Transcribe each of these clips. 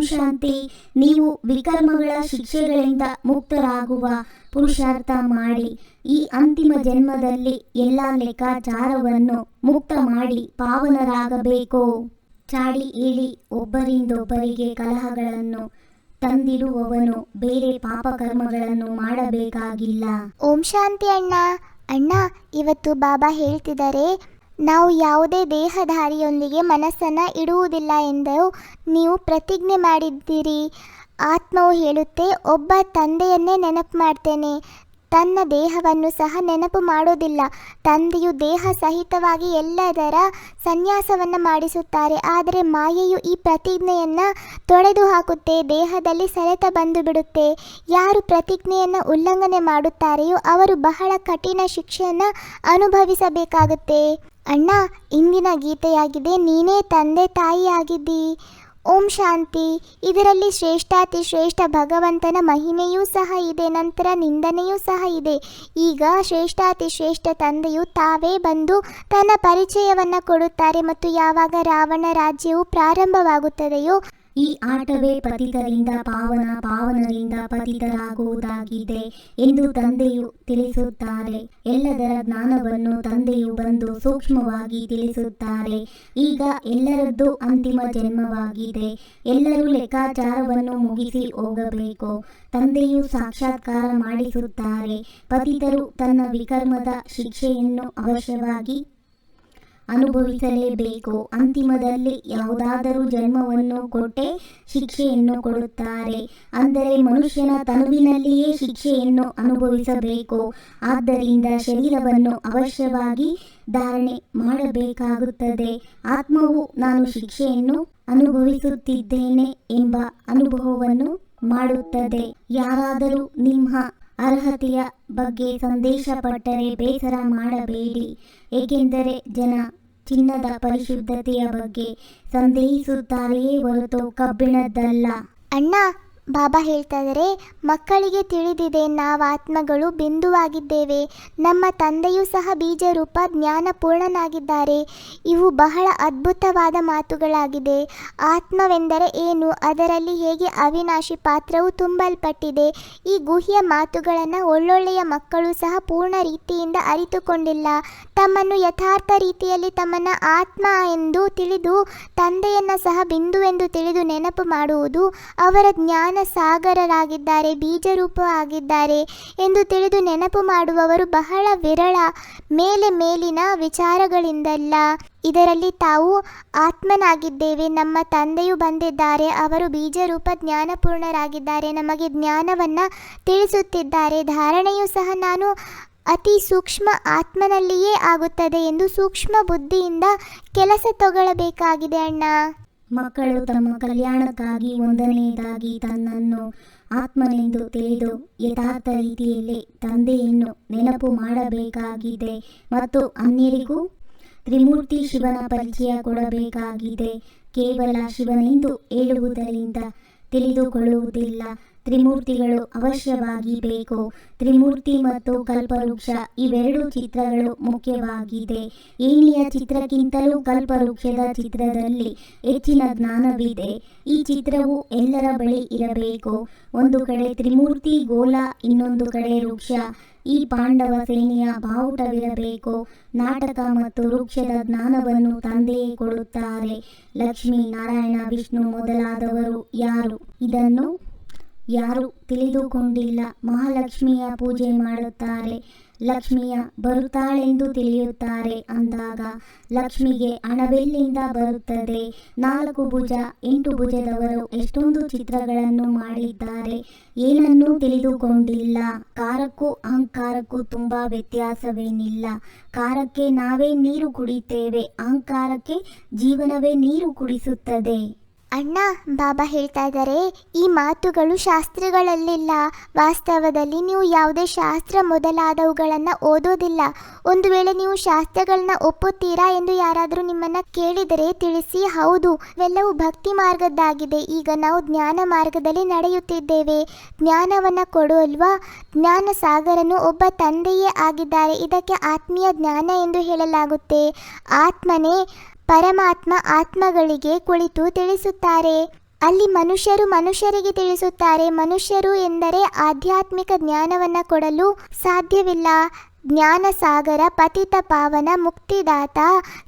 ಶಾಂತಿ ನೀವು ವಿಕರ್ಮಗಳ ಶಿಕ್ಷೆಗಳಿಂದ ಮುಕ್ತರಾಗುವ ಪುರುಷಾರ್ಥ ಮಾಡಿ, ಈ ಅಂತಿಮ ಜನ್ಮದಲ್ಲಿ ಎಲ್ಲ ಲೆಕ್ಕಾಚಾರವನ್ನು ಮುಕ್ತ ಮಾಡಿ ಪಾವನರಾಗಬೇಕು. ಚಾಡಿ ಇಳಿ ಒಬ್ಬರಿಂದೊಬ್ಬರಿಗೆ ಕಲಹಗಳನ್ನು ತಂದಿರುವವನು ಬೇರೆ ಪಾಪಕರ್ಮಗಳನ್ನು ಮಾಡಬೇಕಾಗಿಲ್ಲ. ಓಂ ಶಾಂತಿ ಅಣ್ಣ. ಅಣ್ಣ, ಇವತ್ತು ಬಾಬಾ ಹೇಳ್ತಿದ್ದಾರೆ ನಾವು ಯಾವುದೇ ದೇಹಧಾರಿಯೊಂದಿಗೆ ಮನಸ್ಸನ್ನು ಇಡುವುದಿಲ್ಲ ಎಂದು ನೀವು ಪ್ರತಿಜ್ಞೆ ಮಾಡಿದ್ದೀರಿ. ಆತ್ಮವು ಹೇಳುತ್ತೆ, ಒಬ್ಬ ತಂದೆಯನ್ನೇ ನೆನಪು ಮಾಡ್ತೇನೆ. ತನ್ನ ದೇಹವನ್ನು ಸಹ ನೆನಪು ಮಾಡೋದಿಲ್ಲ. ತಂದೆಯು ದೇಹ ಸಹಿತವಾಗಿ ಎಲ್ಲದರ ಸನ್ಯಾಸವನ್ನು ಮಾಡಿಸುತ್ತಾರೆ. ಆದರೆ ಮಾಯೆಯು ಈ ಪ್ರತಿಜ್ಞೆಯನ್ನು ತೊಡೆದು ಹಾಕುತ್ತೆ. ದೇಹದಲ್ಲಿ ಸೆಳೆತ ಬಂದು ಬಿಡುತ್ತೆ. ಯಾರು ಪ್ರತಿಜ್ಞೆಯನ್ನು ಉಲ್ಲಂಘನೆ ಮಾಡುತ್ತಾರೆಯೋ ಅವರು ಬಹಳ ಕಠಿಣ ಶಿಕ್ಷೆಯನ್ನು ಅನುಭವಿಸಬೇಕಾಗುತ್ತೆ. ಅಣ್ಣ, ಇಂದಿನ ಗೀತೆಯಾಗಿದೆ, ನೀನೇ ತಂದೆ ತಾಯಿಯಾಗಿದ್ದಿ. ಓಂ ಶಾಂತಿ. ಇದರಲ್ಲಿ ಶ್ರೇಷ್ಠಾತಿ ಶ್ರೇಷ್ಠ ಭಗವಂತನ ಮಹಿಮೆಯೂ ಸಹ ಇದೆ, ನಂತರ ನಿಂದನೆಯೂ ಸಹ ಇದೆ. ಈಗ ಶ್ರೇಷ್ಠಾತಿ ಶ್ರೇಷ್ಠ ತಂದೆಯು ತಾವೇ ಬಂದು ತನ್ನ ಪರಿಚಯವನ್ನು ಕೊಡುತ್ತಾರೆ ಮತ್ತು ಯಾವಾಗ ರಾವಣ ರಾಜ್ಯವು ಪ್ರಾರಂಭವಾಗುತ್ತದೆಯೋ ಈ ಆಟವೇ ಪತಿತರಿಂದ ಪಾವನ ಪಾವನರಿಂದ ಪತಿತರಾಗುವುದಾಗಿದೆ ಎಂದು ತಂದೆಯು ತಿಳಿಸುತ್ತಾರೆ. ಎಲ್ಲದರ ಜ್ಞಾನವನ್ನು ತಂದೆಯು ಬಂದು ಸೂಕ್ಷ್ಮವಾಗಿ ತಿಳಿಸುತ್ತಾರೆ. ಈಗ ಎಲ್ಲರದ್ದು ಅಂತಿಮ ಜನ್ಮವಾಗಿದೆ. ಎಲ್ಲರೂ ಲೆಕ್ಕಾಚಾರವನ್ನು ಮುಗಿಸಿ ಹೋಗಬೇಕು. ತಂದೆಯು ಸಾಕ್ಷಾತ್ಕಾರ ಮಾಡಿಸುತ್ತಾರೆ. ಪತಿತರು ತನ್ನ ವಿಕರ್ಮದ ಶಿಕ್ಷೆಯನ್ನು ಅವಶ್ಯವಾಗಿ ಅನುಭವಿಸಲೇಬೇಕು. ಅಂತಿಮದಲ್ಲಿ ಯಾವುದಾದರೂ ಜನ್ಮವನ್ನು ಕೊಟ್ಟೆ ಶಿಕ್ಷೆಯನ್ನು ಕೊಡುತ್ತಾರೆ. ಅಂದರೆ ಮನುಷ್ಯನ ತನುವಿನಲ್ಲಿಯೇ ಶಿಕ್ಷೆಯನ್ನು ಅನುಭವಿಸಬೇಕು. ಆದ್ದರಿಂದ ಶರೀರವನ್ನು ಅವಶ್ಯವಾಗಿ ಧಾರಣೆ ಮಾಡಬೇಕಾಗುತ್ತದೆ. ಆತ್ಮವು ನಾನು ಶಿಕ್ಷೆಯನ್ನು ಅನುಭವಿಸುತ್ತಿದ್ದೇನೆ ಎಂಬ ಅನುಭವವನ್ನು ಮಾಡುತ್ತದೆ. ಯಾರಾದರೂ ನಿಮ್ಮ ಅರ್ಹತೆಯ ಬಗ್ಗೆ ಸಂದೇಶ ಪಟ್ಟರೆ ಬೇಸರ ಮಾಡಬೇಡಿ. ಏಕೆಂದರೆ ಜನ ಚಿನ್ನದ ಪರಿಶುದ್ಧತೆಯ ಬಗ್ಗೆ ಸಂದೇಹಿಸುತ್ತಾರೆಯೇ ಹೊರತು ಕಬ್ಬಿಣದ್ದಲ್ಲ. ಅಣ್ಣ ಬಾಬಾ ಹೇಳ್ತಾ ಮಕ್ಕಳಿಗೆ ತಿಳಿದಿದೆ, ನಾವು ಆತ್ಮಗಳು ಬಿಂದುವಾಗಿದ್ದೇವೆ. ನಮ್ಮ ತಂದೆಯೂ ಸಹ ಬೀಜರೂಪ ಜ್ಞಾನಪೂರ್ಣನಾಗಿದ್ದಾರೆ. ಇವು ಬಹಳ ಅದ್ಭುತವಾದ ಮಾತುಗಳಾಗಿದೆ. ಆತ್ಮವೆಂದರೆ ಏನು? ಅದರಲ್ಲಿ ಹೇಗೆ ಅವಿನಾಶಿ ಪಾತ್ರವು ತುಂಬಲ್ಪಟ್ಟಿದೆ? ಈ ಗುಹ್ಯ ಮಾತುಗಳನ್ನು ಒಳ್ಳೊಳ್ಳೆಯ ಮಕ್ಕಳು ಸಹ ಪೂರ್ಣ ರೀತಿಯಿಂದ ಅರಿತುಕೊಂಡಿಲ್ಲ. ತಮ್ಮನ್ನು ಯಥಾರ್ಥ ರೀತಿಯಲ್ಲಿ ತಮ್ಮನ್ನು ಆತ್ಮ ಎಂದು ತಿಳಿದು, ತಂದೆಯನ್ನು ಸಹ ಬಿಂದುವೆಂದು ತಿಳಿದು ನೆನಪು ಮಾಡುವುದು ಅವರ ಜ್ಞಾನ ಸಾಗರರಾಗಿದ್ದಾರೆ ಬೀಜರೂಪ ಆಗಿದ್ದಾರೆ ಎಂದು ತಿಳಿದು ನೆನಪು ಮಾಡುವವರು ಬಹಳ ವಿರಳ ಮೇಲೆ ಮೇಲಿನ ವಿಚಾರಗಳಿಂದಲ್ಲ. ಇದರಲ್ಲಿ ತಾವು ಆತ್ಮನಾಗಿದ್ದೇವೆ, ನಮ್ಮ ತಂದೆಯು ಬಂದಿದ್ದಾರೆ, ಅವರು ಬೀಜರೂಪ ಜ್ಞಾನಪೂರ್ಣರಾಗಿದ್ದಾರೆ, ನಮಗೆ ಜ್ಞಾನವನ್ನು ತಿಳಿಸುತ್ತಿದ್ದಾರೆ, ಧಾರಣೆಯೂ ಸಹ ನಾನು ಅತಿ ಸೂಕ್ಷ್ಮ ಆತ್ಮನಲ್ಲಿಯೇ ಆಗುತ್ತದೆ ಎಂದು ಸೂಕ್ಷ್ಮ ಬುದ್ಧಿಯಿಂದ ಕೆಲಸ ತಗೊಳ್ಳಬೇಕಾಗಿದೆ ಅಣ್ಣ. ಮಕ್ಕಳು ತಮ್ಮ ಕಲ್ಯಾಣಕ್ಕಾಗಿ ಒಂದನೆಯದಾಗಿ ತನ್ನನ್ನು ಆತ್ಮನೆಂದು ತಿಳಿದು ಯಥಾರ್ಥ ರೀತಿಯಲ್ಲಿ ತಂದೆಯನ್ನು ನೆನಪು ಮಾಡಬೇಕಾಗಿದೆ ಮತ್ತು ಅನ್ಯರಿಗೂ ತ್ರಿಮೂರ್ತಿ ಶಿವನ ಪರಿಚಯ ಕೊಡಬೇಕಾಗಿದೆ. ಕೇವಲ ಶಿವನೆಂದು ಹೇಳುವುದರಿಂದ ತಿಳಿದುಕೊಳ್ಳುವುದಿಲ್ಲ. ತ್ರಿಮೂರ್ತಿಗಳು ಅವಶ್ಯವಾಗಿ ಬೇಕು. ತ್ರಿಮೂರ್ತಿ ಮತ್ತು ಕಲ್ಪವೃಕ್ಷ ಇವೆರಡು ಚಿತ್ರಗಳು ಮುಖ್ಯವಾಗಿದೆ. ಏಣಿಯ ಚಿತ್ರಕ್ಕಿಂತಲೂ ಕಲ್ಪವೃಕ್ಷದ ಚಿತ್ರದಲ್ಲಿ ಹೆಚ್ಚಿನ ಜ್ಞಾನವಿದೆ. ಈ ಚಿತ್ರವು ಎಲ್ಲರ ಬಳಿ ಇರಬೇಕು. ಒಂದು ಕಡೆ ತ್ರಿಮೂರ್ತಿ ಗೋಲ, ಇನ್ನೊಂದು ಕಡೆ ವೃಕ್ಷ. ಈ ಪಾಂಡವ ಸೇನೆಯ ಬಾವುಟವಿರಬೇಕು. ನಾಟಕ ಮತ್ತು ವೃಕ್ಷದ ಜ್ಞಾನವನ್ನು ತಂದೆಯೇ ಕೊಡುತ್ತಾರೆ. ಲಕ್ಷ್ಮೀ ನಾರಾಯಣ ವಿಷ್ಣು ಮೊದಲಾದವರು ಯಾರು? ಇದನ್ನು ಯಾರು ತಿಳಿದುಕೊಂಡಿಲ್ಲ. ಮಹಾಲಕ್ಷ್ಮಿಯ ಪೂಜೆ ಮಾಡುತ್ತಾರೆ. ಲಕ್ಷ್ಮಿಯ ಬರುತ್ತಾಳೆಂದು ತಿಳಿಯುತ್ತಾರೆ. ಅಂದಾಗ ಲಕ್ಷ್ಮಿಗೆ ಅಣಬೆಲ್ಲಿಂದ ಬರುತ್ತದೆ. ನಾಲ್ಕು ಭುಜ, ಎಂಟು ಭುಜದವರು ಎಷ್ಟೊಂದು ಚಿತ್ರಗಳನ್ನು ಮಾಡಿದ್ದಾರೆ. ಏನನ್ನೂ ತಿಳಿದುಕೊಂಡಿಲ್ಲ. ಕಾರಕ್ಕೂ ಅಹಂಕಾರಕ್ಕೂ ತುಂಬ ವ್ಯತ್ಯಾಸವೇನಿಲ್ಲ. ಕಾರಕ್ಕೆ ನಾವೇ ನೀರು ಕುಡಿತೇವೆ ಅಹಂಕಾರಕ್ಕೆ ಜೀವನವೇ ನೀರು ಕುಡಿಸುತ್ತದೆ. ಅಣ್ಣ, ಬಾಬಾ ಹೇಳ್ತಾ ಇದ್ದಾರೆ, ಈ ಮಾತುಗಳು ಶಾಸ್ತ್ರಗಳಲ್ಲಿಲ್ಲ. ವಾಸ್ತವದಲ್ಲಿ ನೀವು ಯಾವುದೇ ಶಾಸ್ತ್ರ ಮೊದಲಾದವುಗಳನ್ನು ಓದೋದಿಲ್ಲ. ಒಂದು ವೇಳೆ ನೀವು ಶಾಸ್ತ್ರಗಳನ್ನ ಒಪ್ಪುತ್ತೀರಾ ಎಂದು ಯಾರಾದರೂ ನಿಮ್ಮನ್ನ ಕೇಳಿದರೆ ತಿಳಿಸಿ, ಹೌದು, ಇವೆಲ್ಲವೂ ಭಕ್ತಿ ಮಾರ್ಗದ್ದಾಗಿದೆ. ಈಗ ನಾವು ಜ್ಞಾನ ಮಾರ್ಗದಲ್ಲಿ ನಡೆಯುತ್ತಿದ್ದೇವೆ. ಜ್ಞಾನವನ್ನು ಕೊಡುವಲ್ವಾ ಜ್ಞಾನ ಸಾಗರನು ಒಬ್ಬ ತಂದೆಯೇ ಆಗಿದ್ದಾರೆ. ಇದಕ್ಕೆ ಆತ್ಮೀಯ ಜ್ಞಾನ ಎಂದು ಹೇಳಲಾಗುತ್ತೆ. ಆತ್ಮನೇ ಪರಮಾತ್ಮ ಆತ್ಮಗಳಿಗೆ ಕುಳಿತು ತಿಳಿಸುತ್ತಾರೆ. ಅಲ್ಲಿ ಮನುಷ್ಯರು ಮನುಷ್ಯರಿಗೆ ತಿಳಿಸುತ್ತಾರೆ. ಮನುಷ್ಯರು ಎಂದರೆ ಆಧ್ಯಾತ್ಮಿಕ ಜ್ಞಾನವನ್ನು ಕೊಡಲು ಸಾಧ್ಯವಿಲ್ಲ. ಜ್ಞಾನ ಸಾಗರ, ಪತಿತ ಪಾವನ, ಮುಕ್ತಿದಾತ,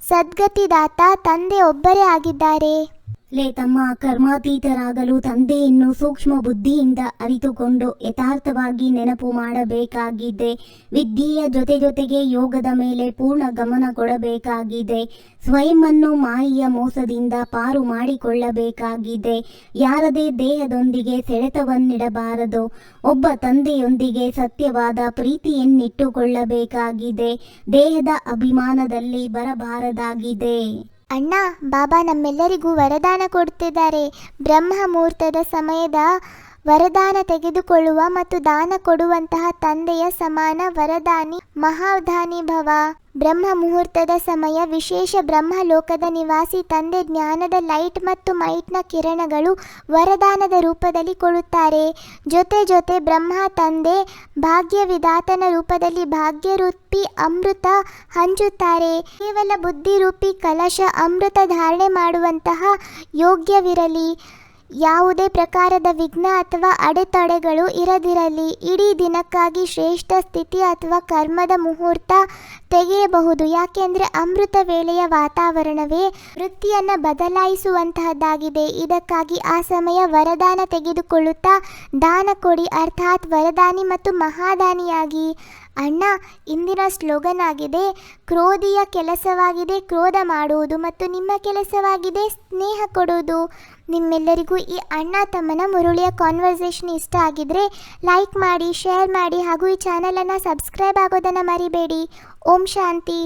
ಸದ್ಗತಿದಾತ, ತಂದೆ ಒಬ್ಬರೇ ಆಗಿದ್ದಾರೆ. ಲೇ ತಮ್ಮ ಕರ್ಮಾತೀತರಾಗಲು ತಂದೆಯನ್ನು ಸೂಕ್ಷ್ಮ ಬುದ್ಧಿಯಿಂದ ಅರಿತುಕೊಂಡು ಯಥಾರ್ಥವಾಗಿ ನೆನಪು ಮಾಡಬೇಕಾಗಿದೆ. ವಿದ್ಯೆಯ ಜೊತೆ ಜೊತೆಗೆ ಯೋಗದ ಮೇಲೆ ಪೂರ್ಣ ಗಮನ ಕೊಡಬೇಕಾಗಿದೆ. ಸ್ವಯಂವನ್ನು ಮಾಯೆಯ ಮೋಸದಿಂದ ಪಾರು ಮಾಡಿಕೊಳ್ಳಬೇಕಾಗಿದೆ. ಯಾರದೇ ದೇಹದೊಂದಿಗೆ ಸೆಳೆತವನ್ನಿಡಬಾರದು. ಒಬ್ಬ ತಂದೆಯೊಂದಿಗೆ ಸತ್ಯವಾದ ಪ್ರೀತಿಯನ್ನಿಟ್ಟುಕೊಳ್ಳಬೇಕಾಗಿದೆ. ದೇಹದ ಅಭಿಮಾನದಲ್ಲಿ ಬರಬಾರದಾಗಿದೆ. ಅಣ್ಣ ಬಾಬಾ ನಮ್ಮೆಲ್ಲರಿಗೂ ವರದಾನ ಕೊಡ್ತಿದ್ದಾರೆ. ಬ್ರಹ್ಮ ಮುಹೂರ್ತದ ಸಮಯದ ವರದಾನ ತೆಗೆದುಕೊಳ್ಳುವ ಮತ್ತು ದಾನ ಕೊಡುವಂತಹ ತಂದೆಯ ಸಮಾನ ವರದಾನಿ ಮಹಾದಾನಿ ಭವ. ಬ್ರಹ್ಮ ಮುಹೂರ್ತದ ಸಮಯ ವಿಶೇಷ ಬ್ರಹ್ಮ ಲೋಕದ ನಿವಾಸಿ ತಂದೆ ಜ್ಞಾನದ ಲೈಟ್ ಮತ್ತು ಮೈಟ್ನ ಕಿರಣಗಳು ವರದಾನದ ರೂಪದಲ್ಲಿ ಕೊಡುತ್ತಾರೆ. ಜೊತೆ ಜೊತೆ ಬ್ರಹ್ಮ ತಂದೆ ಭಾಗ್ಯ ವಿಧಾತನ ರೂಪದಲ್ಲಿ ಭಾಗ್ಯರೂಪಿ ಅಮೃತ ಹಂಚುತ್ತಾರೆ. ಕೇವಲ ಬುದ್ಧಿರೂಪಿ ಕಲಶ ಅಮೃತ ಧಾರಣೆ ಮಾಡುವಂತಹ ಯೋಗ್ಯವಿರಲಿ. ಯಾವುದೇ ಪ್ರಕಾರದ ವಿಘ್ನ ಅಥವಾ ಅಡೆತಡೆಗಳು ಇರದಿರಲಿ. ಇಡೀ ದಿನಕ್ಕಾಗಿ ಶ್ರೇಷ್ಠ ಸ್ಥಿತಿ ಅಥವಾ ಕರ್ಮದ ಮುಹೂರ್ತ ತೆಗೆಯಬಹುದು. ಯಾಕೆಂದರೆ ಅಮೃತ ವೇಳೆಯ ವಾತಾವರಣವೇ ವೃತ್ತಿಯನ್ನು ಬದಲಾಯಿಸುವಂತಹದ್ದಾಗಿದೆ. ಇದಕ್ಕಾಗಿ ಆ ಸಮಯ ವರದಾನ ತೆಗೆದುಕೊಳ್ಳುತ್ತಾ ದಾನ ಕೊಡಿ. ಅರ್ಥಾತ್ ವರದಾನಿ ಮತ್ತು ಮಹಾದಾನಿಯಾಗಿ. ಅಣ್ಣ ಇಂದಿನ ಸ್ಲೋಗನ್ ಆಗಿದೆ, ಕ್ರೋಧಿಯ ಕೆಲಸವಾಗಿದೆ, ಕ್ರೋಧ ಮಾಡುವುದು ಮತ್ತು ನಿಮ್ಮ ಕೆಲಸವಾಗಿದೆ, ಸ್ನೇಹ ಕೊಡುವುದು. ನಿಮ್ಮೆಲ್ಲರಿಗೂ ಈ ಅಣ್ಣ ತಮ್ಮನ ಮುರುಳಿಯ ಕಾನ್ವರ್ಸೇಷನ್ ಇಷ್ಟ ಆಗಿದ್ರೆ ಲೈಕ್ ಮಾಡಿ ಶೇರ್ ಮಾಡಿ ಹಾಗೂ ಈ ಚಾನಲನ್ನು ಸಬ್ಸ್ಕ್ರೈಬ್ ಆಗೋದನ್ನು ಮರಿಬೇಡಿ. ಓಂ ಶಾಂತಿ.